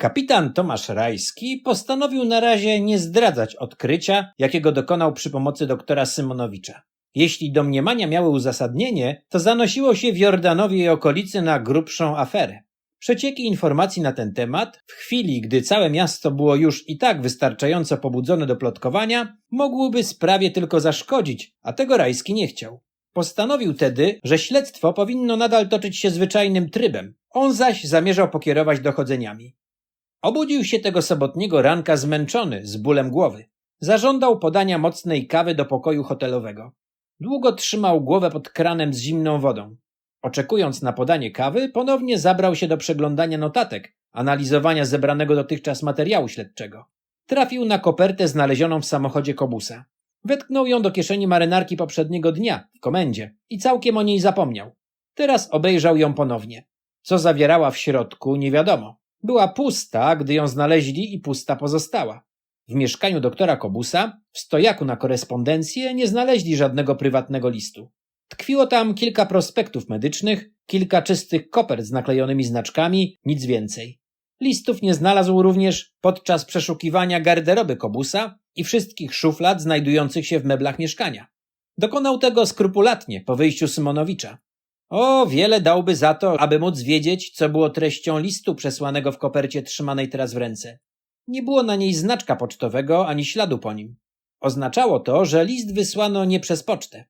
Kapitan Tomasz Rajski postanowił na razie nie zdradzać odkrycia, jakiego dokonał przy pomocy doktora Symonowicza. Jeśli domniemania miały uzasadnienie, to zanosiło się w Jordanowie i okolicy na grubszą aferę. Przecieki informacji na ten temat, w chwili gdy całe miasto było już i tak wystarczająco pobudzone do plotkowania, mogłyby sprawie tylko zaszkodzić, a tego Rajski nie chciał. Postanowił tedy, że śledztwo powinno nadal toczyć się zwyczajnym trybem. On zaś zamierzał pokierować dochodzeniami. Obudził się tego sobotniego ranka zmęczony, z bólem głowy. Zażądał podania mocnej kawy do pokoju hotelowego. Długo trzymał głowę pod kranem z zimną wodą. Oczekując na podanie kawy, ponownie zabrał się do przeglądania notatek, analizowania zebranego dotychczas materiału śledczego. Trafił na kopertę znalezioną w samochodzie Kobusa. Wetknął ją do kieszeni marynarki poprzedniego dnia, w komendzie, i całkiem o niej zapomniał. Teraz obejrzał ją ponownie. Co zawierała w środku, nie wiadomo. Była pusta, gdy ją znaleźli i pusta pozostała. W mieszkaniu doktora Kobusa, w stojaku na korespondencję, nie znaleźli żadnego prywatnego listu. Tkwiło tam kilka prospektów medycznych, kilka czystych kopert z naklejonymi znaczkami, nic więcej. Listów nie znalazł również podczas przeszukiwania garderoby Kobusa i wszystkich szuflad znajdujących się w meblach mieszkania. Dokonał tego skrupulatnie po wyjściu Symonowicza. O, wiele dałby za to, aby móc wiedzieć, co było treścią listu przesłanego w kopercie trzymanej teraz w ręce. Nie było na niej znaczka pocztowego ani śladu po nim. Oznaczało to, że list wysłano nie przez pocztę.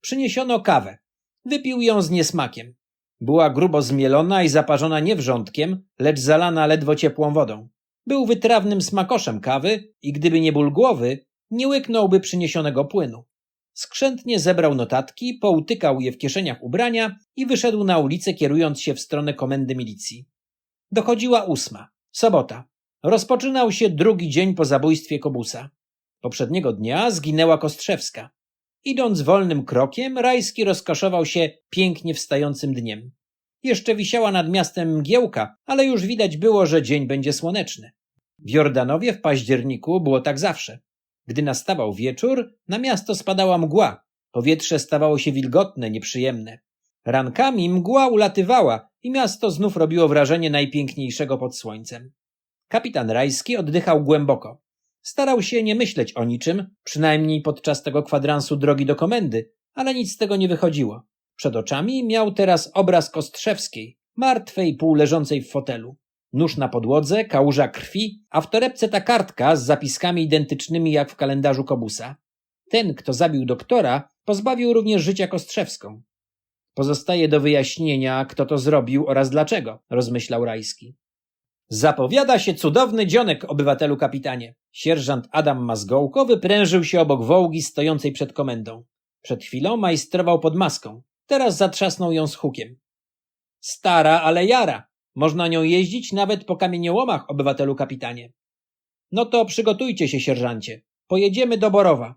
Przyniesiono kawę. Wypił ją z niesmakiem. Była grubo zmielona i zaparzona nie wrzątkiem, lecz zalana ledwo ciepłą wodą. Był wytrawnym smakoszem kawy i gdyby nie ból głowy, nie łyknąłby przyniesionego płynu. Skrzętnie zebrał notatki, poutykał je w kieszeniach ubrania i wyszedł na ulicę, kierując się w stronę komendy milicji. Dochodziła ósma. Sobota. Rozpoczynał się drugi dzień po zabójstwie Kobusa. Poprzedniego dnia zginęła Kostrzewska. Idąc wolnym krokiem, Rajski rozkoszował się pięknie wstającym dniem. Jeszcze wisiała nad miastem mgiełka, ale już widać było, że dzień będzie słoneczny. W Jordanowie w październiku było tak zawsze. Gdy nastawał wieczór, na miasto spadała mgła. Powietrze stawało się wilgotne, nieprzyjemne. Rankami mgła ulatywała i miasto znów robiło wrażenie najpiękniejszego pod słońcem. Kapitan Rajski oddychał głęboko. Starał się nie myśleć o niczym, przynajmniej podczas tego kwadransu drogi do komendy, ale nic z tego nie wychodziło. Przed oczami miał teraz obraz Kostrzewskiej, martwej półleżącej w fotelu. Nóż na podłodze, kałuża krwi, a w torebce ta kartka z zapiskami identycznymi jak w kalendarzu Kobusa. Ten, kto zabił doktora, pozbawił również życia Kostrzewską. Pozostaje do wyjaśnienia, kto to zrobił oraz dlaczego, rozmyślał Rajski. Zapowiada się cudowny dzionek, obywatelu kapitanie. Sierżant Adam Mazgołko wyprężył się obok wołgi stojącej przed komendą. Przed chwilą majstrował pod maską. Teraz zatrzasnął ją z hukiem. Stara, ale jara. Można nią jeździć nawet po kamieniołomach, obywatelu kapitanie. No to przygotujcie się, sierżancie. Pojedziemy do Borowa.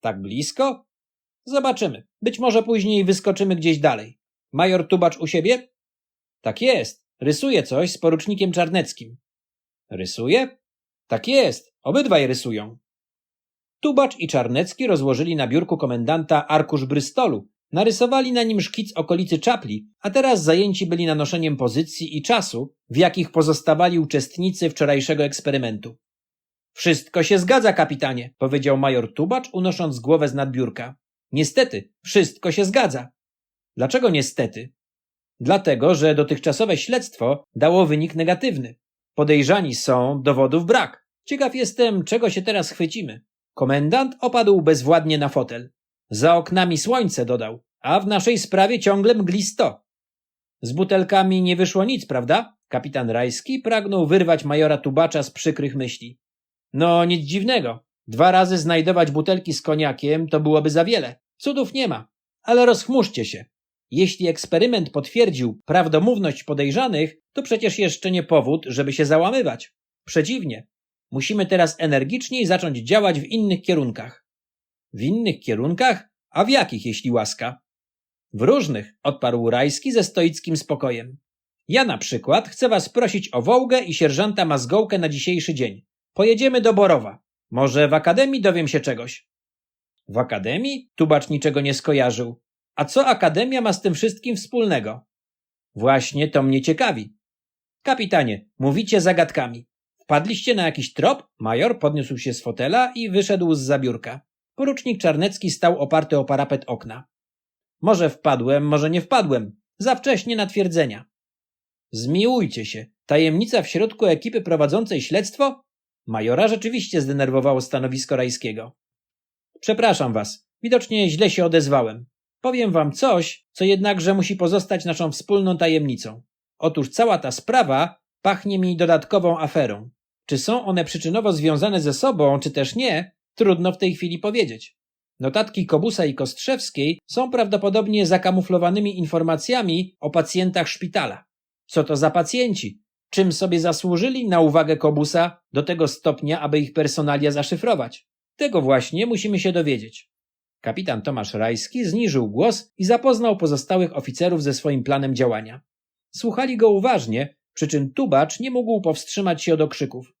Tak blisko? Zobaczymy. Być może później wyskoczymy gdzieś dalej. Major Tubacz u siebie? Tak jest. Rysuje coś z porucznikiem Czarneckim. Rysuje? Tak jest. Obydwaj rysują. Tubacz i Czarnecki rozłożyli na biurku komendanta arkusz Brystolu. Narysowali na nim szkic okolicy czapli, a teraz zajęci byli nanoszeniem pozycji i czasu, w jakich pozostawali uczestnicy wczorajszego eksperymentu. Wszystko się zgadza, kapitanie, powiedział major Tubacz, unosząc głowę z nadbiurka. Niestety, wszystko się zgadza. Dlaczego niestety? Dlatego, że dotychczasowe śledztwo dało wynik negatywny. Podejrzani są, dowodów brak. Ciekaw jestem, czego się teraz chwycimy. Komendant opadł bezwładnie na fotel. Za oknami słońce dodał, a w naszej sprawie ciągle mglisto. Z butelkami nie wyszło nic, prawda? Kapitan Rajski pragnął wyrwać majora Tubacza z przykrych myśli. No, nic dziwnego. Dwa razy znajdować butelki z koniakiem to byłoby za wiele. Cudów nie ma. Ale rozchmurzcie się. Jeśli eksperyment potwierdził prawdomówność podejrzanych, to przecież jeszcze nie powód, żeby się załamywać. Przeciwnie, musimy teraz energiczniej zacząć działać w innych kierunkach. W innych kierunkach? A w jakich, jeśli łaska? W różnych, odparł Rajski ze stoickim spokojem. Ja na przykład chcę was prosić o Wołgę i sierżanta Mazgołkę na dzisiejszy dzień. Pojedziemy do Borowa. Może w akademii dowiem się czegoś. W akademii? Tubacz niczego nie skojarzył. A co akademia ma z tym wszystkim wspólnego? Właśnie to mnie ciekawi. Kapitanie, mówicie zagadkami. Wpadliście na jakiś trop? Major podniósł się z fotela i wyszedł z zabiórka. Porucznik Czarnecki stał oparty o parapet okna. Może wpadłem, może nie wpadłem. Za wcześnie na twierdzenia. Zmiłujcie się. Tajemnica w środku ekipy prowadzącej śledztwo? Majora rzeczywiście zdenerwowało stanowisko Rajskiego. Przepraszam was. Widocznie źle się odezwałem. Powiem wam coś, co jednakże musi pozostać naszą wspólną tajemnicą. Otóż cała ta sprawa pachnie mi dodatkową aferą. Czy są one przyczynowo związane ze sobą, czy też nie, trudno w tej chwili powiedzieć. Notatki Kobusa i Kostrzewskiej są prawdopodobnie zakamuflowanymi informacjami o pacjentach szpitala. Co to za pacjenci? Czym sobie zasłużyli na uwagę Kobusa do tego stopnia, aby ich personalia zaszyfrować? Tego właśnie musimy się dowiedzieć. Kapitan Tomasz Rajski zniżył głos i zapoznał pozostałych oficerów ze swoim planem działania. Słuchali go uważnie, przy czym Tubacz nie mógł powstrzymać się od okrzyków.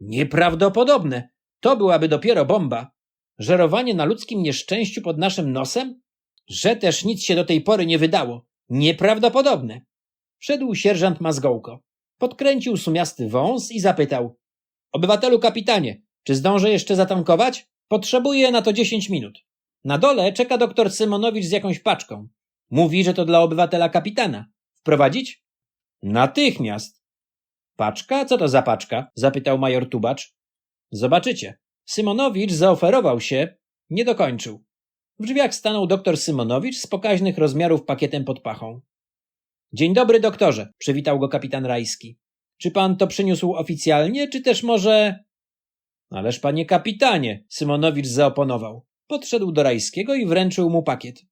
Nieprawdopodobne! To byłaby dopiero bomba. Żerowanie na ludzkim nieszczęściu pod naszym nosem? Że też nic się do tej pory nie wydało. Nieprawdopodobne. Wszedł sierżant Mazgołko. Podkręcił sumiasty wąs i zapytał. Obywatelu kapitanie, czy zdążę jeszcze zatankować? Potrzebuję na to dziesięć minut. Na dole czeka doktor Symonowicz z jakąś paczką. Mówi, że to dla obywatela kapitana. Wprowadzić? Natychmiast. Paczka? Co to za paczka? zapytał major Tubacz. Zobaczycie. Symonowicz zaoferował się, nie dokończył. W drzwiach stanął doktor Symonowicz z pokaźnych rozmiarów pakietem pod pachą. Dzień dobry, doktorze, przywitał go kapitan Rajski. Czy pan to przyniósł oficjalnie, czy też może. Ależ panie kapitanie, Symonowicz zaoponował. Podszedł do Rajskiego i wręczył mu pakiet.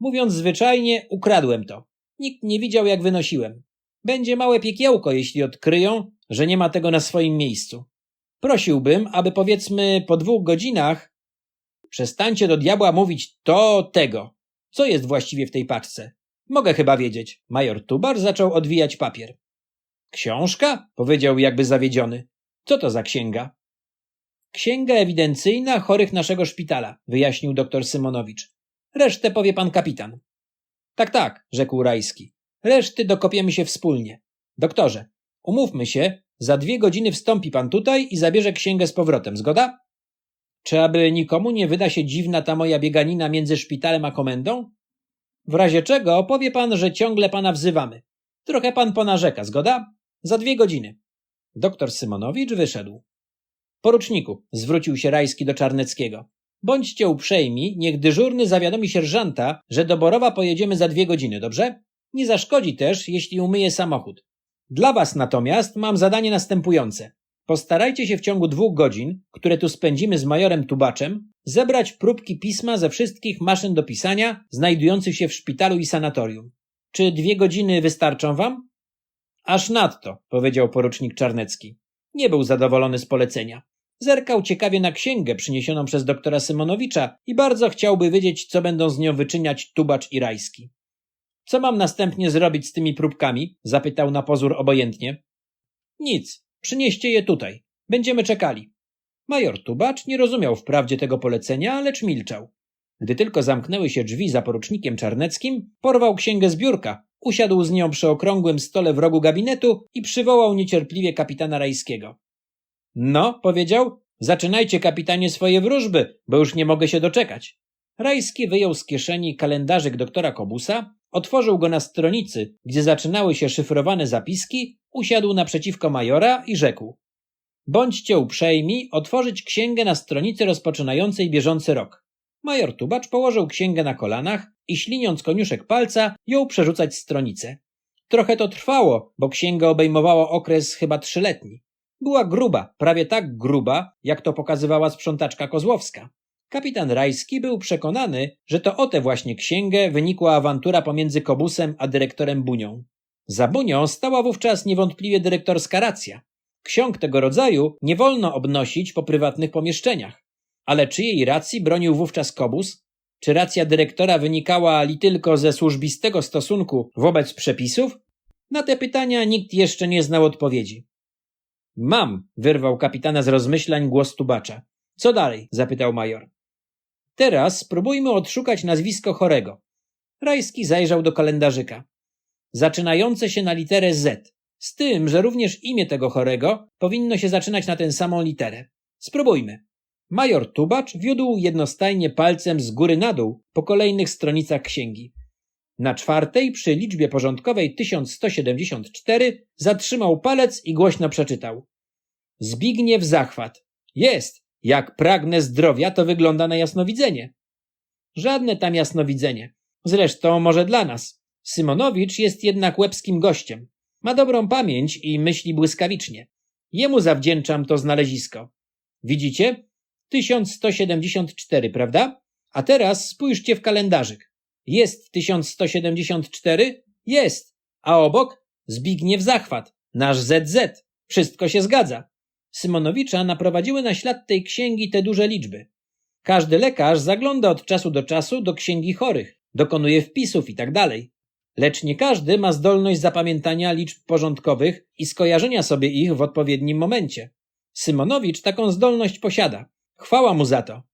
Mówiąc zwyczajnie, ukradłem to. Nikt nie widział, jak wynosiłem. Będzie małe piekiełko, jeśli odkryją, że nie ma tego na swoim miejscu. Prosiłbym, aby powiedzmy po dwóch godzinach przestańcie do diabła mówić to, tego. Co jest właściwie w tej paczce? Mogę chyba wiedzieć. Major Tubar zaczął odwijać papier. Książka? powiedział jakby zawiedziony. Co to za księga? Księga ewidencyjna chorych naszego szpitala, wyjaśnił doktor Symonowicz. Resztę powie pan kapitan. Tak, tak, rzekł Rajski. Reszty dokopiemy się wspólnie. Doktorze, umówmy się, za dwie godziny wstąpi pan tutaj i zabierze księgę z powrotem, zgoda? Czy aby nikomu nie wyda się dziwna ta moja bieganina między szpitalem a komendą? W razie czego powie pan, że ciągle pana wzywamy. Trochę pan ponarzeka, zgoda? Za dwie godziny. Doktor Symonowicz wyszedł. Poruczniku, zwrócił się Rajski do Czarneckiego. Bądźcie uprzejmi, niech dyżurny zawiadomi sierżanta, że do Borowa pojedziemy za dwie godziny, dobrze? Nie zaszkodzi też, jeśli umyje samochód. Dla was natomiast mam zadanie następujące. Postarajcie się w ciągu dwóch godzin, które tu spędzimy z majorem Tubaczem, zebrać próbki pisma ze wszystkich maszyn do pisania znajdujących się w szpitalu i sanatorium. Czy dwie godziny wystarczą wam? Aż nadto, powiedział porucznik Czarnecki. Nie był zadowolony z polecenia. Zerkał ciekawie na księgę przyniesioną przez doktora Symonowicza i bardzo chciałby wiedzieć, co będą z nią wyczyniać Tubacz i Rajski. Co mam następnie zrobić z tymi próbkami? zapytał na pozór obojętnie. Nic, przynieście je tutaj. Będziemy czekali. Major Tubacz nie rozumiał wprawdzie tego polecenia, lecz milczał. Gdy tylko zamknęły się drzwi za porucznikiem Czarneckim, porwał księgę z biurka, usiadł z nią przy okrągłym stole w rogu gabinetu i przywołał niecierpliwie kapitana Rajskiego. No, powiedział, zaczynajcie kapitanie swoje wróżby, bo już nie mogę się doczekać. Rajski wyjął z kieszeni kalendarzyk doktora Kobusa, otworzył go na stronicy, gdzie zaczynały się szyfrowane zapiski, usiadł naprzeciwko majora i rzekł: Bądźcie uprzejmi otworzyć księgę na stronicy rozpoczynającej bieżący rok. Major Tubacz położył księgę na kolanach i śliniąc koniuszek palca, jął przerzucać stronicę. Trochę to trwało, bo księga obejmowała okres chyba trzyletni. Była gruba, prawie tak gruba, jak to pokazywała sprzątaczka Kozłowska. Kapitan Rajski był przekonany, że to o tę właśnie księgę wynikła awantura pomiędzy Kobusem a dyrektorem Bunią. Za Bunią stała wówczas niewątpliwie dyrektorska racja. Ksiąg tego rodzaju nie wolno obnosić po prywatnych pomieszczeniach. Ale czyjej racji bronił wówczas Kobus? Czy racja dyrektora wynikała li tylko ze służbistego stosunku wobec przepisów? Na te pytania nikt jeszcze nie znał odpowiedzi. Mam, wyrwał kapitana z rozmyślań głos tubacza. Co dalej? zapytał major. Teraz spróbujmy odszukać nazwisko chorego. Rajski zajrzał do kalendarzyka. Zaczynające się na literę Z. Z tym, że również imię tego chorego powinno się zaczynać na tę samą literę. Spróbujmy. Major Tubacz wiódł jednostajnie palcem z góry na dół po kolejnych stronicach księgi. Na czwartej, przy liczbie porządkowej 1174, zatrzymał palec i głośno przeczytał. Zbigniew Zachwat. Jest! Jak pragnę zdrowia, to wygląda na jasnowidzenie. Żadne tam jasnowidzenie. Zresztą może dla nas. Symonowicz jest jednak łebskim gościem. Ma dobrą pamięć i myśli błyskawicznie. Jemu zawdzięczam to znalezisko. Widzicie? 1174, prawda? A teraz spójrzcie w kalendarzyk. Jest 1174? Jest. A obok? Zbigniew Zachwat, nasz ZZ. Wszystko się zgadza. Symonowicza naprowadziły na ślad tej księgi te duże liczby. Każdy lekarz zagląda od czasu do czasu do księgi chorych, dokonuje wpisów i tak. Lecz nie każdy ma zdolność zapamiętania liczb porządkowych i skojarzenia sobie ich w odpowiednim momencie. Symonowicz taką zdolność posiada. Chwała mu za to.